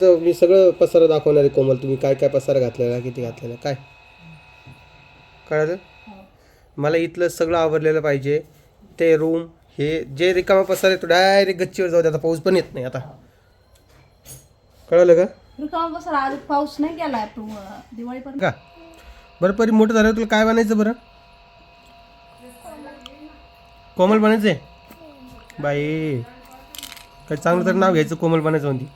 तर मी सगळं पसारा दाखवणार आहे कोमल. तुम्ही काय काय पसारा घातलेला किती घातलेला काय? कळलं? मला इथलं सगळं आवरलेलं पाहिजे. ते रूम हे जे रिकामा पसारा आहे तो डायरेक्ट गच्चीवर जाऊ दे. आता पाऊस पण येत नाही आता. कळलं का? रिकामा बसला आज पाऊस नाही गेला दिवाळी पण का? बरं परी मोठं झालं तुला काय बनायचं बरं? कोमल बनायचंय? बाई काय चांगलं तर नाव घ्यायचं कोमल बनायचं म्हणती.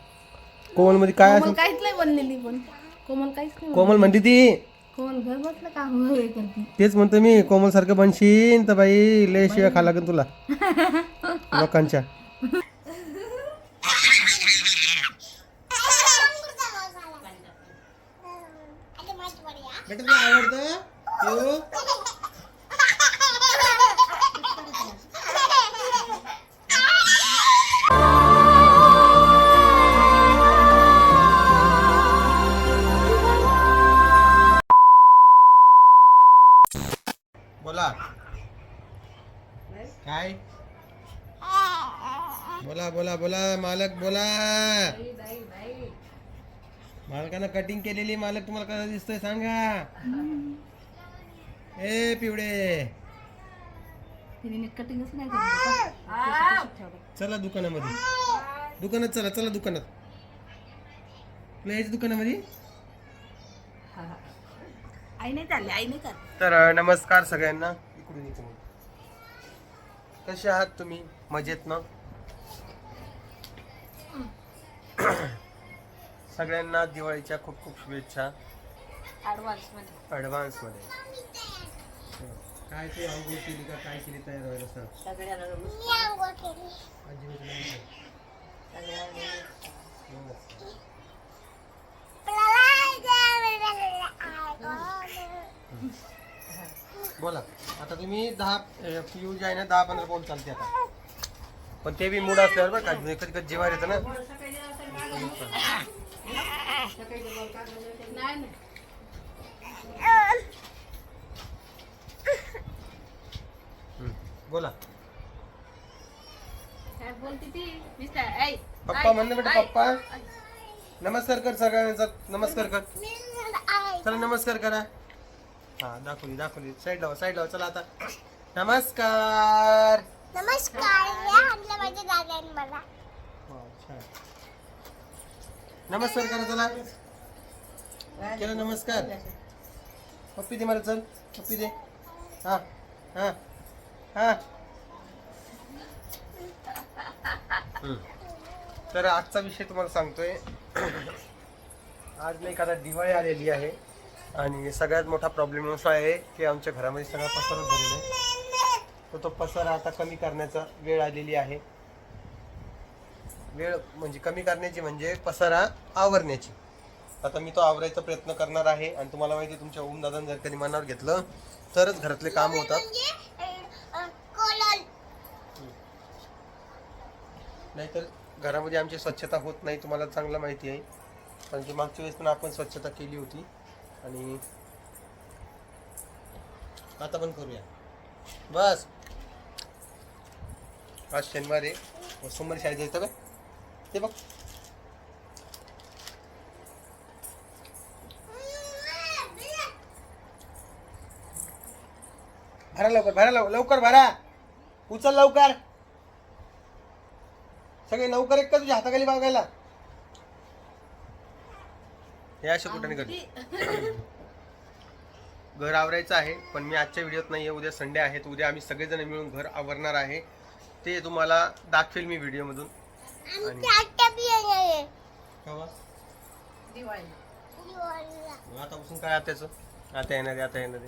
कोमलमध्ये काय कोमल असं काहीच नाही बनलेली पण. कोमल काहीच नाही कोमल म्हणते ती. कोमल घर बसलं काम वगैरे करते. तेच म्हणतो मी कोमल सारखं बनशीन तर बाई लय शिवाय खा लागेल तुला. लोकांच्या. आवडतं? बोला बोला बोला मालक बोला. मालकानं कटिंग केलेली मालक तुम्हाला कसं दिसतोय सांगा. ए पिवडे कटिंगच नाही चला दुकानामध्ये. दुकानात चला चला दुकानात. दुकानामध्ये? आई नाही चालली आई नाही चालली. तर नमस्कार सगळ्यांना. इकडून इकडून कसे आहात तुम्ही? मजेत ना? सगळ्यांना दिवाळीच्या खूप खूप शुभेच्छा. ऍडव्हान्समध्ये. ॲडव्हान्समध्ये. काय ते अंघोळ केली का? काय केली तयार व्हायला सर सगळ्यांना आजी. बोला. आता तुम्ही दहा पिऊ जे आहे ना दहा पंधरा पोल चालते आता. पण ते बी मूड असल्यावर बरं का कधी कधी जेवायला येतं ना. नाही नाही. हम्म. बोला. काय बोलती ती? दिसत आई पप्पा म्हणले बेटा पप्पा. नमस्कार कर सगळ्यांचा नमस्कार कर. चला नमस्कार करा. हा दाखवली दाखवली. साईड लावा साईड लावा चला आता. नमस्कार. नमस्कार या आणलं माझ्या दादाने मला. हा, छान. नमस्कार करा चला. केलं नमस्कार. पप्पी दे मला चल. पप्पी दे. हा हा हा. तर आजचा विषय तुम्हाला सांगतोय. आज नाही का दिवाळी आलेली आहे आणि सगळ्यात मोठा प्रॉब्लेम असा आहे की आमच्या घरामध्ये सगळा पसारा झालेला आहे. तर तो पसारा आता कमी करण्याचा वेळ आलेली आहे. वेळ म्हणजे कमी करण्याची म्हणजे पसारा आवरण्याची. आता मी तो आवरायचा प्रयत्न करणार आहे आणि तुम्हाला माहिती आहे, तुमच्या ओम दादांनी जर कधी मनावर घेतलं तरच घरातले काम होतात. म्हणजे नाहीतर घरामध्ये आमची स्वच्छता होत नाही तुम्हाला चांगलं माहिती आहे. कारण की मागच्या वेळेस पण आपण स्वच्छता केली होती. आणि आता पण करूया. बस. आज शनिवार आहे. सोमवारी शाळेत जायचं काय ते बघ. भरा लवकर भरा लवकर लवकर भरा. उचल लवकर. सगळे लवकर एक का तुझ्या हाताखाली बघायला हे अशा कुठे करते. घर आवरायचं आहे पण मी आजच्या व्हिडिओत नाही आहे उद्या संडे आहे तर उद्या आम्ही सगळेजण मिळून घर आवरणार आहे. ते तुम्हाला दाखवेल मी व्हिडिओमधून. मग आतापासून काय आत्याचं? आता येणार आहे आता येणार.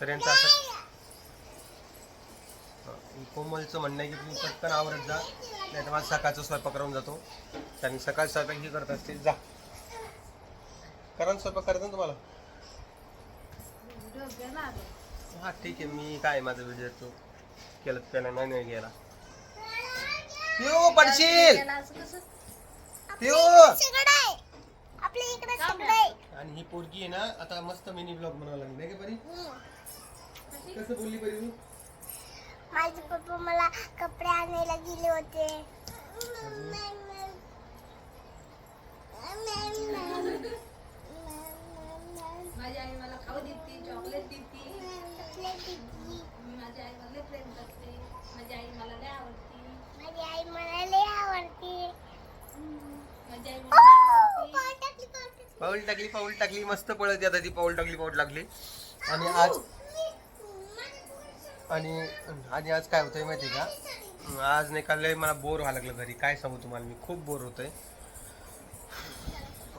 तर यांचं असं हं, कोमलचं म्हणणं आहे की तुम्ही पटकन आवरत जा नाही तर माझा सकाळचा स्वयंपाक करून जातो. कारण सकाळ स्वयंपाक ही करत असते जा. करा स्वयंपाक करायचा ना तुम्हाला. हा ठीक आहे मी काय माझा व्हिडिओ तो केलं त्याला नाही नाही गेला. पिऊ पडशील. पिऊ. आणि ही पोरगी आहे ना आता मस्त मिनी ब्लॉग बनवायला लागली नाही का बरी हम्म. कसं बोलली बरी तू? माझे पप्पा मला कपडे आणायला गेले होते. माझी आई मला खाऊ देते चॉकलेट देते. माझी आई मला प्रेम करते. माझी आई मला लय आवडते. माझी आई मला लय आवडते. माझी आई मला लय आवडते. पाऊल टाकली पाऊल टाकली. मस्त पळत आता ती पाऊल टाकली पाऊल टाकली. आणि आज आणि आणि आज काय होतंय माहिती आहे का? आज नाही का लय मला बोर व्हायला लागलं घरी. काय सांगू तुम्हाला मी? खूप बोर होतोय.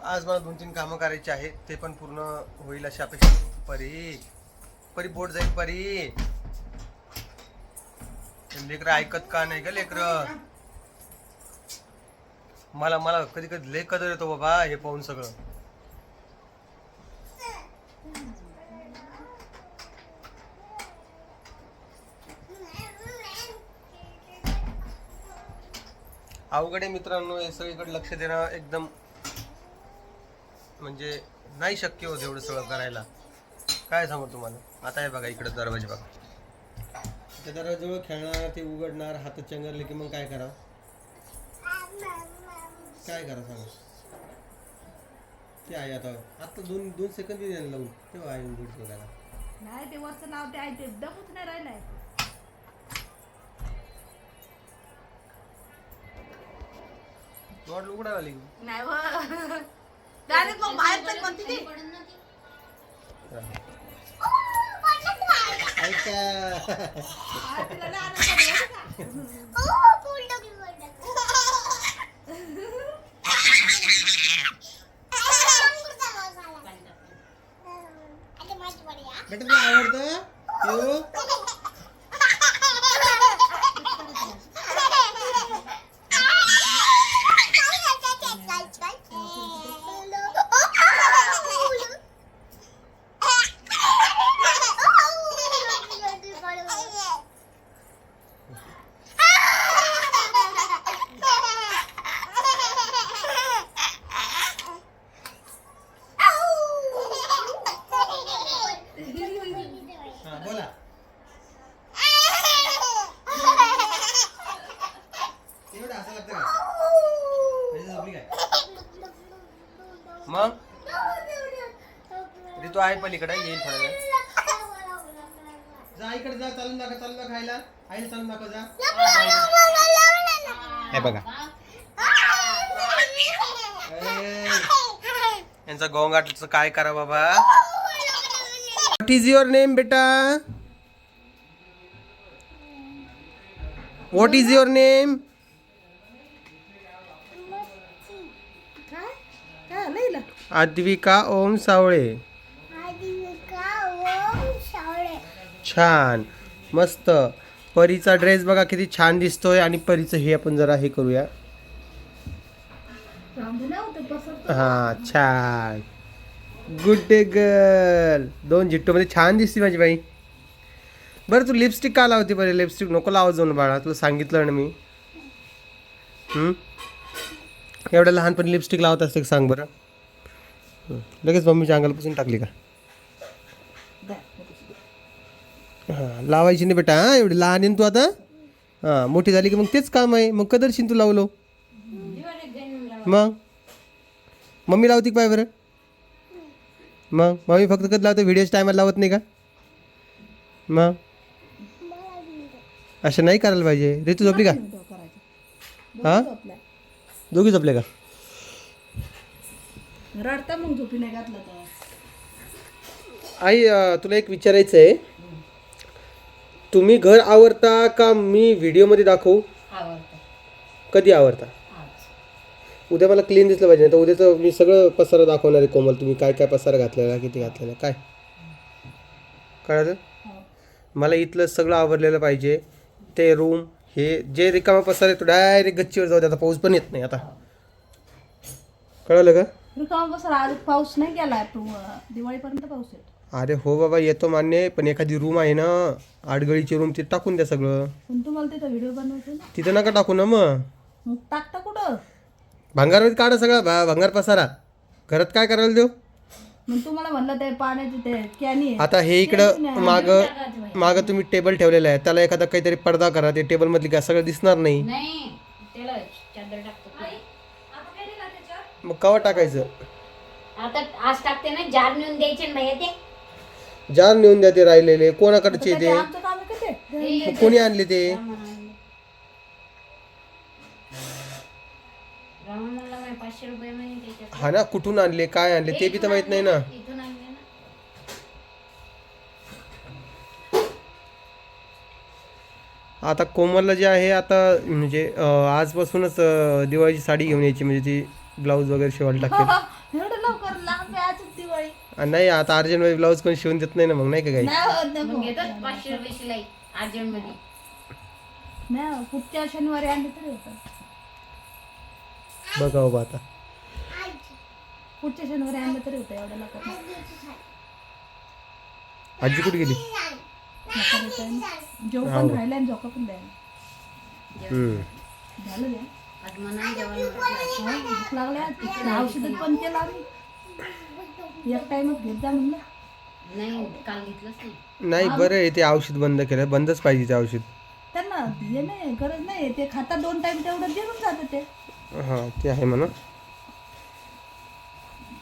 आज मला दोन तीन कामं करायची आहेत. ते पण पूर्ण होईल अशी अपेक्षा. परी. परी बोट जाईल परी. लेकरं ऐकत का नाही का लेकरं? मला मला कधी कधी लेख कदर येतो बाबा हे पाहून सगळं. अवघड आहे मित्रांनो हे सगळीकडे लक्ष देणं एकदम म्हणजे नाही शक्य होत एवढं सगळं करायला. काय सांगू तुम्हाला? आता हे बघा इकडे दरवाजे बघा. त्या दरवाजाजवळ खेळणार ते उघडणार हात चंगरले की मग काय करा? काय करा सांगा? ते आहे आता. आता दोन दोन सेकंद लावून. तेव्हा आहे उघड नाही ते वरचं नाव ते आहे ते. दमच नाही राहिलाय. वाटलं उघडायला आली. नाही डायरेक्ट मग बाहेर तरी म्हणते ती. बेटा आवडतं? यो हा बोला एवढं असं लागतं का म्हणजे झोपली काय मग ऋतू आहे पलीकडे येईल थोड्या वेळ जा इकडे जा चालून दाखवा चालून दाखवा खायला आईला चालून दाखवा जा हे बघा. यांचा गोंगाटचं काय करा बाबा? व्हॉट इज युअर नेम बेटा? What is your name? Aadvika Om Sawale. छान. मस्त. परीचा ड्रेस बघा किती छान दिसतोय आणि परीचं हे आपण जरा हे करूया. हा छान. गुड डे गर्ल दोन झिट्टोमध्ये छान दिसते माझी बाई. बरं तू लिपस्टिक का लावते बरे? लिपस्टिक नको लावत जाऊन बाळा. तुला सांगितलं ना मी. एवढ्या लहानपणी लिपस्टिक लावत असते सांग बरं? लगेच मम्मीच्या अंगाला टाकली का? हां लावायची नाही बेटा हां एवढी लहान आहे तू आता. हां मोठी झाली की मग तेच काम आहे. मग कदरशीन तू लावलो. मग? मम्मी लावती का पाय बरं? मग? मम्मी फक्त कधी लावते? व्हिडिओच्या टायमाला लावत नाही का? मग? असं नाही करायला पाहिजे. ऋतू झोपली का? हां? दोघी झोपले का? रडता मग झोपी नाही घातलं आई तुला एक विचारायचं आहे तुम्ही घर आवरता का मी व्हिडिओमध्ये दाखवू? कधी आवरता? उद्या मला क्लीन दिसलं पाहिजे नाही तर उद्याचं मी सगळं पसारा दाखवणार आहे कोमल. तुम्ही काय काय पसारा घातलेला किती घातलेला काय? कळालं? मला इथलं सगळं आवरलेलं पाहिजे. ते रूम हे जे रिकामा पसारा आहे तो डायरेक्ट गच्चीवर जाऊ दे आता पाऊस पण येत नाही आता. कळलं का? रिकामा बसला आज पाऊस नाही गेलाय दिवाळीपर्यंत पाऊस येतो. अरे हो बाबा येतो मान्य आहे, पण एखादी रूम आहे ना आडगळीची रूम ती टाकून द्या सगळं. पण तुम्हाला तिथं व्हिडिओ बनवायचे ना? तिथं नका टाकू ना मग. मग टाकता कुठं? भांगारमध्ये काढा सगळा भा भांगार पसारा. घरात काय करायला देऊ? मग तुम्हाला म्हणलं ते पाण्याचे ते कॅनी आहे. आता हे इकडं माग माग तुम्ही टेबल ठेवलेलं आहे. त्याला एखादा काहीतरी पडदा करा ते टेबल मधली काय सगळं दिसणार नाही. नाही त्याला डब्याला टाकतो. मग कवा टाकायचं? आता आज टाकते ना जार नेऊन द्यायचे ना भैया ते जार नेऊन द्या ते राहिलेले कोणाकडचे ते? आमचं काम आहे का ते? मग कोणी आणले ते? राहून मला माझे पाचशे रुपये महिने त्याच्यात हा ना कुठून आणले काय आणले ते बी तर माहीत नाही ना. इथून आणले ना आता कोमलला जे आहे आता म्हणजे अं, आजपासूनच अं, दिवाळीची साडी घेऊन यायची म्हणजे ती ब्लाऊज वगैरे शिवायला टाकेल एवढं नाही आता अर्जंटमध्ये ब्लाऊज कोणी शिवून देत नाही ना मग नाही का काही? नाही होत नको. मग घेतात पाचशे रुपये शिलाई अर्जंटमध्ये. नाही हो, पुढच्या शनिवारी आणले तरी होतं बघा बाबा आता. पुढच्या शनिवारी आणलं तरी होतं एवढं आजी कुठे गेली? जेव पण राहिलं आणि झोका पण द्यायला. हम्म. झालं आज जेवण. हा, लागल्या औषध पण केलं आम्ही. एक टाइमच घेत जा म्हणलं. नाही काल घेतलंच नाही. नाही बरं आहे ते औषध बंद केलं. बंदच पाहिजे ते औषध. त्यांना हे नाही गरज नाही. ते खाता दोन टाइम तेवढं देऊन जातं ते. हां ते आहे म्हणा.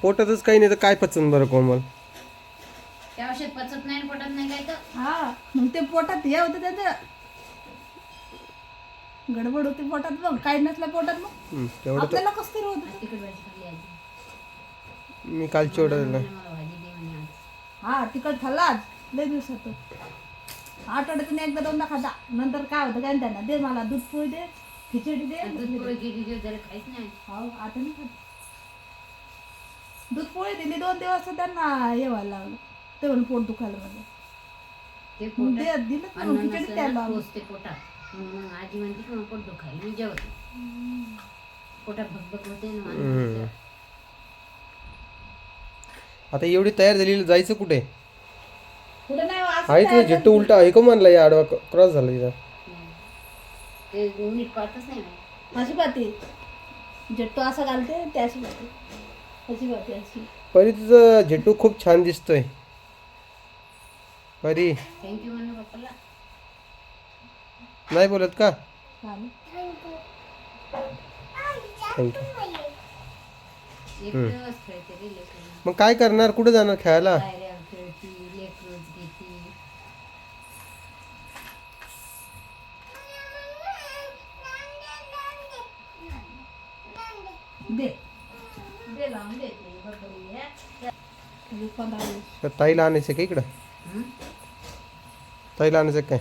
पोटातच काही नाही तर काय पचन बरं कोमल? ते औषध पचत नाही आणि पटत नाही काय तर? हा मग ते पोटात हे होतं त्याचं. गडबड होती पोटात मग काही नसलं पोटात मग. तेवढं आपल्याला कसं तरी होतं मी दिलं म्हणे आज हा तिकट खाल्ला आज. लय दिवसात. आठवड्यातून एकदा दोनदा खाता. नंतर काय होतं काय त्यांना दे मला दूध पोळी दे खिचडी दे नाही. हो आता नाही खात. दूध पोळी दिली दोन दिवस त्यांना हे व्हायला लागलं. ते म्हणून पोट दुखायला ते मग पोटात दे दिलं खिचडी द्यायला पोटात. मग आजी म्हणते पोट दुखायला मी जेवत. नाही. पोटात भगभग होते ना. आता एवढी तयार झालेली जायचं कुठे? कुठं नाही हो, असं आहे झेट्टू उलटा आहे का म्हणला या आडवा क्रॉस झाला तिचा ते नीट कळतच नाही मला. अशी पाती जट्टू असं घालते ते अशी पाती अशी पाती अशी. परी तुझं झेट्टू खूप छान दिसतोय. परी. थँक्यू म्हणून पप्पाला. नाही बोलत का? थँक्यू एक दिवस खेळते रे लेकरं. मग काय करणार? कुठे जाणार खेळायला? पायऱ्यावर खेळती लेकरूच घेती दे. दे लावून दे ते बरोबर आहे. पंधरा दिवस. तर ताईला आणायचं का इकडं. हं? ताईला आणायचं काय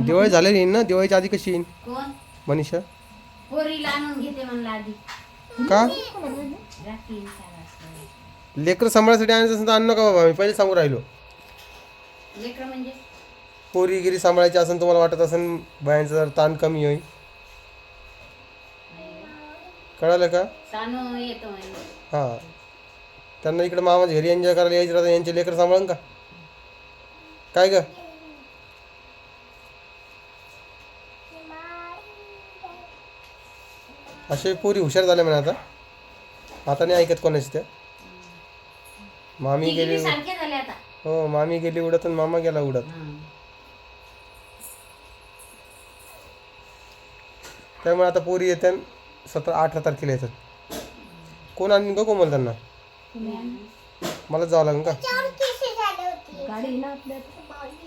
दिवाळी झालेली येईन ना? दिवाळीच्या आधी कशी येईन? कोण? मनीषा? पोरीला आणून घेते म्हणलं आधी. का. लेकरं सांभाळायसाठी आणायचं असेल तर आणू नका बाबा मी पहिले सांगू राहिलो. लेकरं म्हणजे? पोरी गिरी सांभाळायची असेल तुम्हाला वाटत असेल बायांचा जर ताण कमी होईल. कळालं का? म्हणजे. हां. त्यांना इकडे मामाच्या घरी एन्जॉय करायला यायचं राहतं यांचे लेकर सांभाळून का? काय ग? असे पोरी हुशार झाल्या म्हणा आता. आता नाही ऐकत कोणाची त्या? मामी गेली बी सारखे झाले आता. हो मामी गेली उडत आणि मामा गेला उडत. हं. त्यामुळे आता पोरी येत्या सतरा अठरा तारखेला येतात. कोण आणीन का कोमल त्यांना? मला जावं लागेल का? गाडी आहे ना आपल्या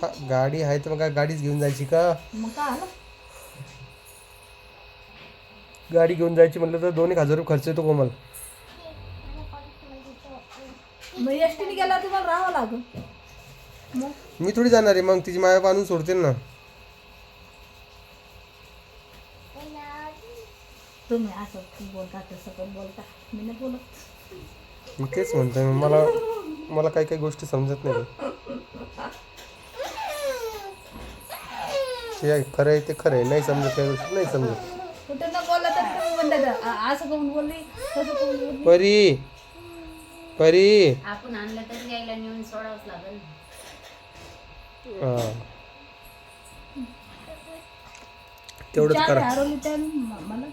हा, गाडी आहे तर मग काय गाडीच घेऊन जायची का? मग काय आलं? गाडी घेऊन जायची म्हटलं तर दोन एक हजार रुपये खर्च येतो कोमल. मग एस टीने गेला तुम्हाला राहावं लागेल. मग? मी थोडी जाणार आहे मग तिची माया आणून सोडते ना. तुम्ही असं बोलता तसं पण बोलता. मी नाही बोलत. मी तेच म्हणतोय मला मला काही काही गोष्टी समजत नाही. जे आहे खरं आहे ते खरं आहे. नाही समजत काही गोष्टी नाही समजत. कुठं न बोलला तर तुम्ही म्हणता "आ- असं करून बोलली? तसं करून बोलली? परी परी. आपण आणलं तरी यायला नेऊन सोडावंच लागेल. तेवढंच चावी करा. हरवली म- मला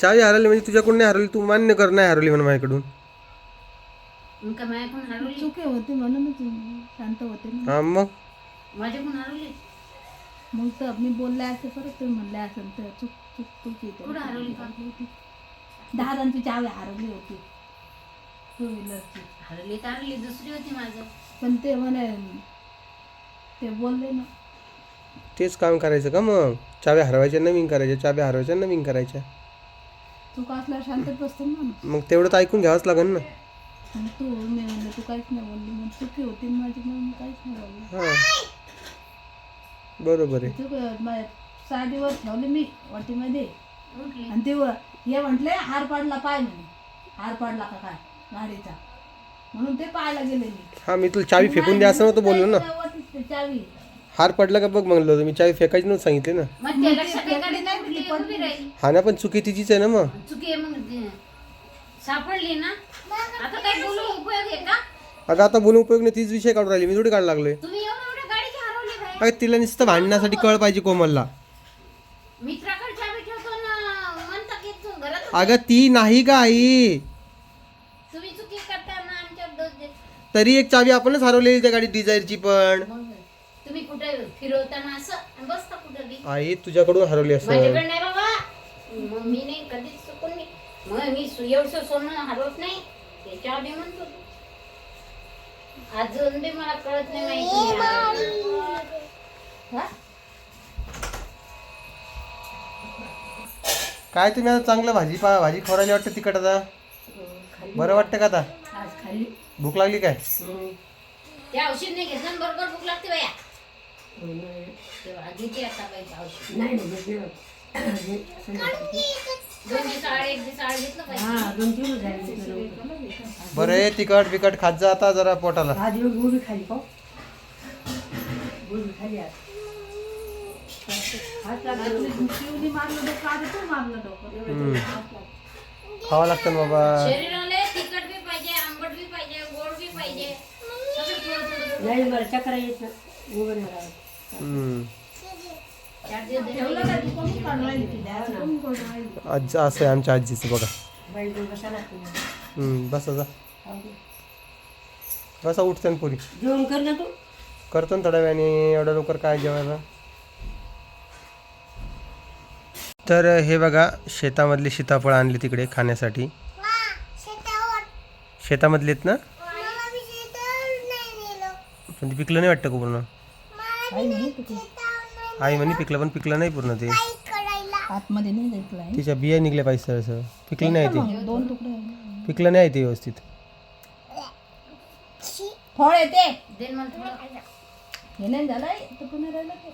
चावी हरवली म्हणजे तुझ्याकडून नाही हरवली तू मान्य कर नाही हरवली म्हणून माझ्याकडून. का माझ्याकडून हरवली? चुकी होती म्हणूनच मी शांत होते ना. हा मग? माझ्याकडून हरवली? मग तर मी बोलले असे परत तुम्ही म्हणले असेल तर चूक चूक चुकी कुठं हरवली? का? दादांची चावी हरवली होती. टू व्हीलरची हरली तर दुसरी होती माझं. पण ते म्हणे ते बोलले ना. तेच काम करायचं का मग? चाव्या हरवायच्या नवीन करायच्या चाव्या हरवायच्या नवीन करायच्या. चूक असल्यावर शांतच बसतो ना माणूस? मग तेवढं तर ऐकून घ्यावंच लागेल ना. मग तू मी म्हणलं तू काहीच नाही बोलली. मग चुकी होती ना माझी म्हणून काहीच नाही बोलली. हां. बरोबर आहे. चूक माझ्या साडीवर ठेवले मी वाटीमध्ये. उठली. आणि ते व- हे म्हटले हार पाडला पाय म्हणे. हार पाडला का काय? गाडीचा म्हणून ते पाहायला गेले मी. हां मी तुला चावी फेकून द्या असं नव्हतं बोललो ना. ते चावी. हार पडला का बग म्हणलं होतं मी चावी फेकायची नव्हतं सांगितले ना. मग नाही उभी राहिली हा ना पण चुकी तिचीच आहे ना मग. चुकी आहे मग ते. सापडली ना. आता काय बोलू उपयोग आहे का? अगं आता बोलून उपयोग नाही तीच विषय काढून राहिली मी थोडी काढ लागलोय. तुम्ही एवढं एवढ्या गाडीची हरवली बाहेर अगं तिला नुसतं भांडण्यासाठी कळ पाहिजे कोमलला. मित्राकडे चावी ठेवतो ना म्हणता की तू घरात अगं ती नाही का आई तुम्ही चुकी करताना आमच्यावर दोष देत तरी एक चावी आपणच हरवलेली त्या गाडी डिझायरची पण. मग तुम्ही कुठे फिरवताना असं? आणि बसता कुठं बी? आई तुझ्याकडून हरवली असं. माझ्याकडे नाही बाबा. मग मी नाही कधीच चुकून नाही. मग मी सु- एवढं सोनं हरवत नाही. त्याच्यावर मी म्हणतो. अजून बी मला कळत नाही माहिती. हा? काय तुम्ही आता चांगलं भाजी पा भाजी खोरायला वाटतं तिकट आता? बरं वाटतं का आता? आज खाल्ली. भूक लागली काय? ते औषध नाही घेतलं ना बरोबर भूक लागते बाया. तेव्हा घेते आता बाई औषध. दोन दिवस आड एक दिवस आड घेतलं पाहिजे बरं आहे तिखट बिकट खात जा आता जरा पोटाला. मारलं डोकं खावं लागतं ना बाबा. शरीराला तिखट बी पाहिजे आंबट बी पाहिजे राहिली आजी असं आहे आमच्या आजीचं बघा. हम्म, बसा जा. बसा उठते ना पुरी. जेवण कर ना तू. करतो ना थोड्या वेळाने एवढ्या लवकर काय जेवायला? तर हे बघा शेतामधली सीताफळ आणली तिकडे खाण्यासाठी. शेतामधलीत ना? पण ते पिकलं नाही वाटतं का पूर्ण? नाही आई म्हणे पिकलं पण पिकलं नाही पूर्ण ते. आतमध्ये नाही जायचं तिच्या बिया निघल्या पाहिजे असं. पिकलं नाही ते. दोन तुकडे पिकलं नाही ते व्यवस्थित. फळ येते. दे ना मला थोडं. हे नाही झालंय तर पुन्हा राहिलं ते.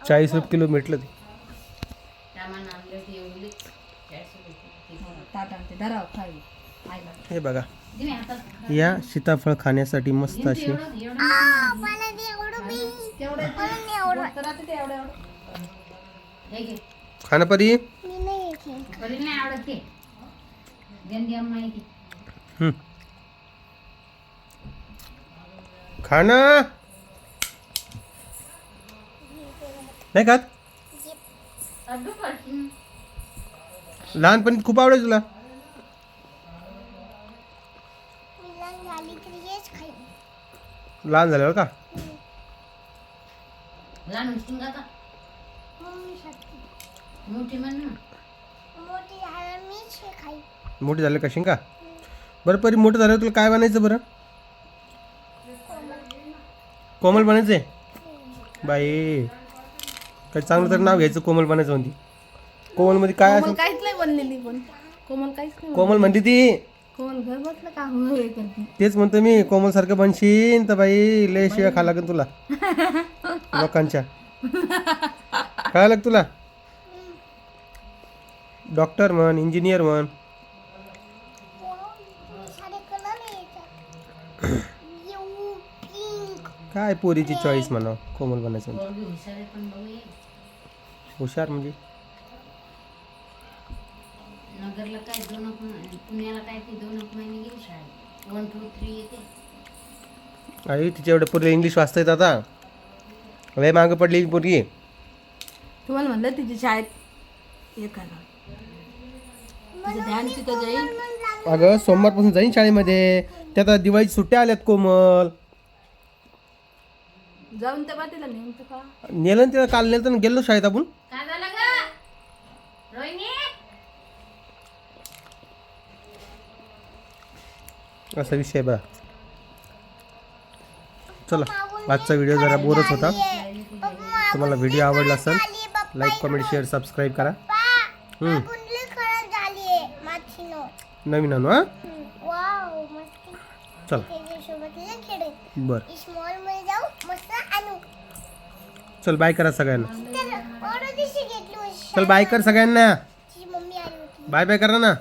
चाळीस रुपये किलो भेटलं ते. सामान आणलं होतं एवढी चारशे रुपये. ताट आणते. धराव खावी आईला हे बघा. या सीताफळ खाण्यासाठी मस्त असे एवढं एवढं. आ, मला ते एवढं बी तेवढे मला नाही एवढं तर आता ते एवढं एवढं हे घे खानापरी मी नाही घेतलं. बरी नाही आवडत ते गंदी अम्मा आहे ती हम्म. खाना नाही खात अगं पाठीन. लहानपणी खूप आवडायचं तुला मी लहान झाली तरी हेच खाईन लहान झाल्यावर का? लहान मोठी म्हण ना. मोठी झालं हे मोठी झाले कशी का बरं परी मोठं झाल्यावर तुला काय बनायचं बरं? कोमल बनायचंय? बाई काय चांगलं तर नाव घ्यायचं कोमल बनायचं म्हणती. कोमलमध्ये काय कोमल असं काहीच नाही बनलेली पण. कोमल काहीच नाही कोमल म्हणते ती. कोमल घर बसलं का? करते. तेच म्हणतो मी कोमल सारखं बनशीन तर बाई लय शिवाय खा लागेल तुला. लोकांच्या. कळालं का तुला. डॉक्टर म्हण इंजिनियर म्हण. काय पोरीची चॉईस म्हणा कोमल बनायचं हुशार म्हणजे? नगरला काय दोन पुण्याला काय ते दोन महिने गेली शाळेत. वन टू थ्री येते. आई तिच्या एवढं पोरी इंग्लिश वाचता येत आता. लय मागं पडली पोरगी. तुम्हाला म्हणलं तिची शाळेत करा. तिचं ध्यान तिथं जाईल. अगं सोमवारपासून जाईन शाळेमध्ये. त्या आता दिवाळीची सुट्ट्या आल्यात कोमल. जाऊन त्या बाटीला नेलं तिला काल नेलं तर गेलो शाळेत आपण काय झालं ग रोहिणी असा विषय आहे बा चला आजचा व्हिडिओ जरा बोरच होता. तुम्हाला व्हिडिओ आवडला असेल लाईक कमेंट शेअर सबस्क्राईब करा. नवीन आणू हा? चला. बरं. चल बाय करा सगळ्यांना. चल बाय कर सगळ्यांना. बाय बाय करा ना.